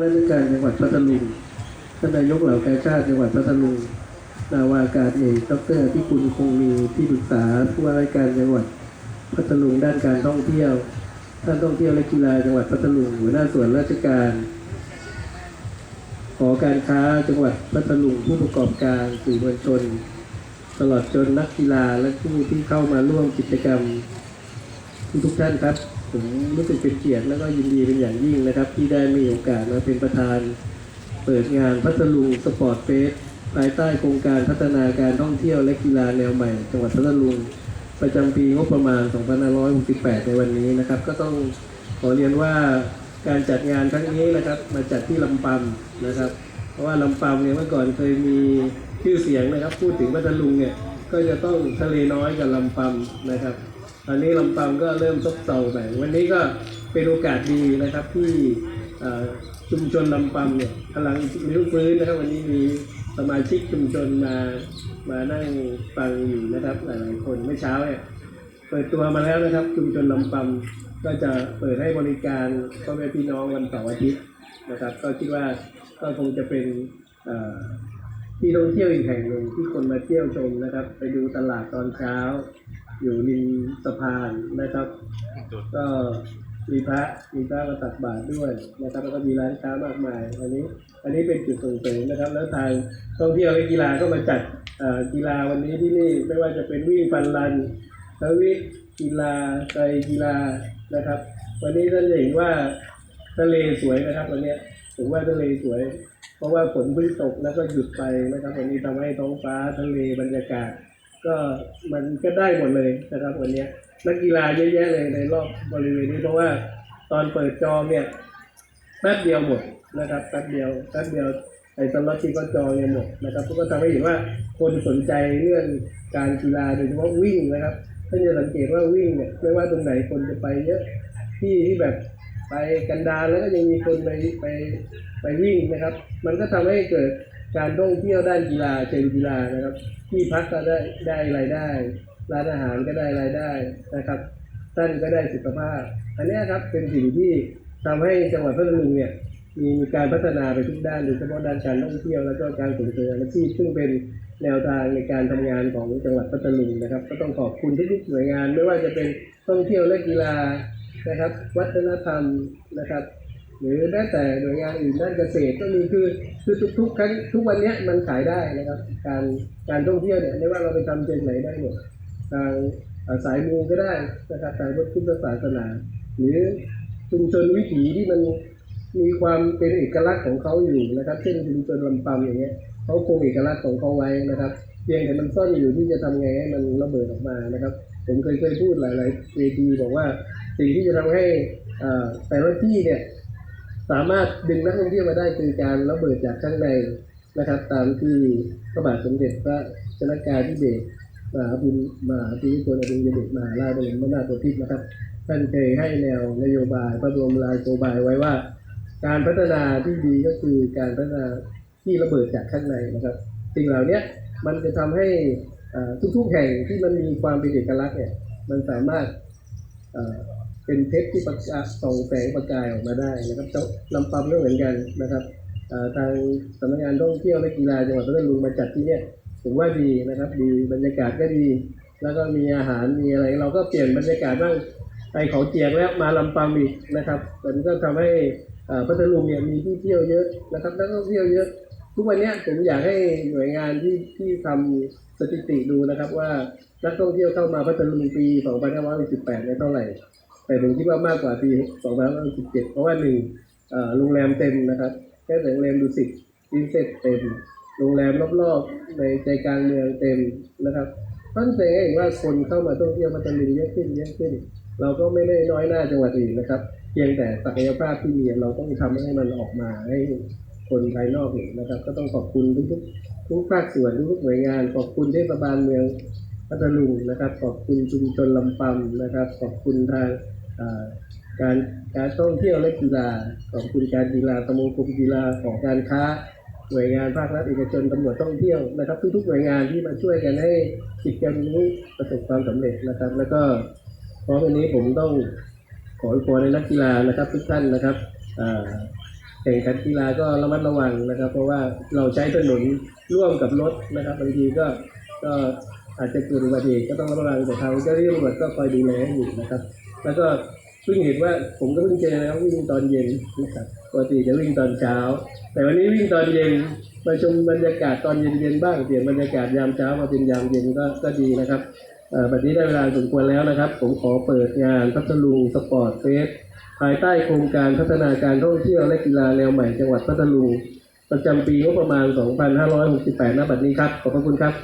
ราชการจังหวัดพัทลุงท่านนายกเหล่ากาชาติจังหวัดพัทลุงนาวากาศเอกดรพิกุลคงมีที่ปรึกษาผู้ว่าราชการจังหวัดพัทลุงด้านการท่องเที่ยว ท่านท่องเที่ยวและกีฬาจังหวัดพัทลุงหัวหน้าส่วนราชการหอการค้าจังหวัดพัทลุงผู้ประกอบการสื่อมวลชน ตลอดจนนักกีฬาและผู้ที่เข้ามาร่วมกิจกรรมทุกท่านครับ ผมรู้สึกเป็นเกียรติแล้วก็ยินดีเป็นอย่างยิ่งนะครับ ที่ได้มีโอกาสมาเป็นประธาน เปิดงานพัทลุงสปอร์ตเฟสภายใต้โครงการพัฒนาการท่องเที่ยวและกีฬาแนวใหม่ จังหวัดพัทลุง ประจำปีงบประมาณ 2568 ในวันนี้นะครับ ก็ต้องขอเรียนว่าการจัดงานครั้งนี้นะครับ มาจัดที่ลำปำนะครับ เพราะว่าลำปำเนี่ยเมื่อก่อนเคยมีชื่อเสียงนะครับ พูดถึงพัทลุงเนี่ย ก็จะต้องทะเลน้อยกับลำปำนะครับ ตอนนี้ลำปางก็เริ่มซบเซาไปวันนี้ก็เป็นโอกาสดีนะครับที่ชุมชนลำปางเนี่ยกำลังรื้อฟื้นนะครับ วันนี้มีสมาชิกชุมชนมามานั่งฟังอยู่นะครับหลายๆคนเมื่อเช้าเนี่ยเปิดตัวมาแล้วนะครับ ชุมชนลำปางก็จะเปิดให้บริการพ่อแม่พี่น้องวันเสาร์อาทิตย์นะครับ ก็คิดว่าก็คงจะเป็น ที่ท่องเที่ยวอีกแห่งหนึ่งที่คนมาเที่ยวชมนะครับ ไปดูตลาดตอนเช้า อยู่ริมสะพานนะครับ ก็มีพระมีพระมาตักบาตรด้วยนะครับ แล้วก็มีร้านค้ามากมาย อันนี้อันนี้เป็นจุดส่งเสริมนะครับ แล้วทางท่องเที่ยวและกีฬาก็มาจัดกีฬาวันนี้ที่นี่ไม่ว่าจะเป็นวิ่งฟันรันทวิกีฬาไตรกีฬานะครับ วันนี้ท่านจะเห็นว่าทะเลสวยนะครับวันนี้ผมว่าทะเลสวย ราะว่าฝนเพิ่งตกแล้วก็หยุดไปนะครับวันนี้ทำให้ท้องฟ้าทะเลบรรยากาศ ก็มันก็ได้หมดเลยนะครับวันนี้นักกีฬาเยอะแยะเลยในรอบบริเวณนี้เพราะว่าตอนเปิดจองเนี่ยแป๊บเดียวหมดนะครับแป๊บเดียวแป๊บเดียวไอ้สล็อตที่ก็จองเนี่ยหมดนะครับก็ทำให้เห็นว่าคนสนใจเรื่องการกีฬาโดยเฉพาะวิ่งนะครับท่านจะสังเกตว่าวิ่งเนี่ยไม่ว่าตรงไหนคนจะไปเยอะที่ที่แบบ ไปกันดารแล้วก็ยังมีคนไปไปไปวิ่งนะครับ มันก็ทำให้เกิดการท่องเที่ยวด้านกีฬาเชิงกีฬานะครับ ที่พักก็ได้ได้รายได้ ร้านอาหารก็ได้รายได้นะครับท่านก็ได้สุขภาพ อันนี้ครับเป็นสิ่งที่ทำให้จังหวัดพัทลุงเนี่ยมีการพัฒนาไปทุกด้านโดยเฉพาะด้านการท่องเที่ยวแล้วก็การส่งเสริมอาชีพซึ่งเป็นแนวทางในการทำงานของจังหวัดพัทลุงนะครับ ก็ต้องขอบคุณทุกๆหน่วยงาน ไม่ว่าจะเป็นท่องเที่ยวและกีฬา นะครับ วัฒนธรรมนะครับ หรือแม้แต่หน่วยงานอื่นด้านเกษตรก็มีคือคือทุกทุกครั้งทุกวันนี้มันขายได้นะครับ การการท่องเที่ยวเนี่ยไม่ว่าเราไปทำเชิงไหนได้หมดทางสายมูก็ได้นะครับทางพุทธศาสนา หรือชุมชนวิถีที่มันมีความเป็นเอกลักษณ์ของเขาอยู่นะครับ เช่นชุมชนลำปำอย่างเงี้ยเขาคงเอกลักษณ์ของเขาไว้นะครับเพียงแต่มันซ่อนอยู่ที่จะทำไงให้มันระเบิดออกมานะครับ ผมเคยเคยพูดหลาย ๆเวทีบอกว่า สิ่งที่จะทำให้แต่ละที่เนี่ยสามารถดึงนักท่องเที่ยวมาได้คือการระเบิดจากข้างในนะครับ ตามที่พระบาทสมเด็จพระชนกาธิเบศรมหาบุญมหาภูมิพลอดุลยเดชมหาราชบรมนาถบพิตรนะครับท่านเคยให้แนวนโยบายพระบรมราโยบายไว้ว่า การพัฒนาที่ดีก็คือการพัฒนาที่ระเบิดจากข้างในนะครับ สิ่งเหล่านี้มันจะทำให้ทุกๆแห่งที่มันมีความเป็นเอกลักษณ์เนี่ยมันสามารถ เป็นเพชรที่ประกาศส่องแสงประกายออกมาได้นะครับเจ้าลำปำก็เหมือนกันนะครับทางสำนักงานท่องเที่ยวและกีฬาจังหวัดพัทลุงมาจัดที่เนี่ยผมว่าดีนะครับ ดีบรรยากาศก็ดี แล้วก็มีอาหารมีอะไร เราก็เปลี่ยนบรรยากาศบ้างไปเขาเจียงแล้วมาลำปำอีกนะครับมันก็ทำให้พัทลุงเนี่ยมีที่เที่ยวเยอะนะครับนักท่องเที่ยวเยอะ ทุกวันนี้ผมอยากให้หน่วยงานที่ที่ทำสถิติดูนะครับว่านักท่องเที่ยวเข้ามาพัทลุงปี 2518เนี่ยเท่าไหร่ แต่ผมคิดว่ามากกว่าปี2517เพราะว่าหนึ่งโรงแรมเต็มนะครับแค่แต่โรงแรมดุสิตอินเซ็ตเต็ม โรงแรมรอบๆ ในใจกลางเมืองเต็มนะครับตั้งใจให้เห็นว่าคนเข้ามาท่องเที่ยวพัทลุงเยอะขึ้นเยอะขึ้น เราก็ไม่ได้น้อยหน้าจังหวัดอื่นนะครับ เพียงแต่ศักยภาพที่มีเราต้องทำให้มันออกมาให้คนภายนอกเห็นนะครับ ก็ต้องขอบคุณทุกๆทุกภาคส่วนทุกหน่วยงาน ขอบคุณเทศบาลเมืองพัทลุงนะครับ ขอบคุณชุมชนลำปำนะครับ ขอบคุณทาง การการท่องเที่ยวและกีฬาขอบคุณการกีฬาสมาคมกีฬาของการค้าหน่วยงานภาครัฐเอกชนตำรวจท่องเที่ยวนะครับ ทุกๆหน่วยงานที่มาช่วยกันให้กิจกรรมนี้ประสบความสำเร็จนะครับ แล้วก็พราะวันนี้ผมต้องขออวยพรในนักกีฬานะครับ ทุกท่านนะครับแข่งขันกีฬาก็ระมัดระวังนะครับ เพราะว่าเราใช้ถนนร่วมกับรถนะครับบางทีก็ก็อาจจะเกิดอุบัติเหตุก็ต้องระมัดระวังแต่ทางเจ้าหน้าที่ตำรวจก็คอยดูแลอยู่นะครับ แล้วก็เพิ่งเห็นว่าผมก็เพิ่งเจอนะครับวิ่งตอนเย็นนะครับปกติจะวิ่งตอนเช้า แต่วันนี้วิ่งตอนเย็นมาชมบรรยากาศตอนเย็นๆบ้างเปลี่ยนบรรยากาศยามเช้ามาเป็นยามเย็นก็ก็ดีนะครับบัดนี้ได้เวลาสมควรแล้วนะครับ ผมขอเปิดงานพัทลุงสปอร์ตเฟสภายใต้โครงการพัฒนาการท่องเที่ยวและกีฬาแนวใหม่จังหวัดพัทลุงประจำปีงบประมาณ 2568ณบัดนี้ครับ ขอบพระคุณครับ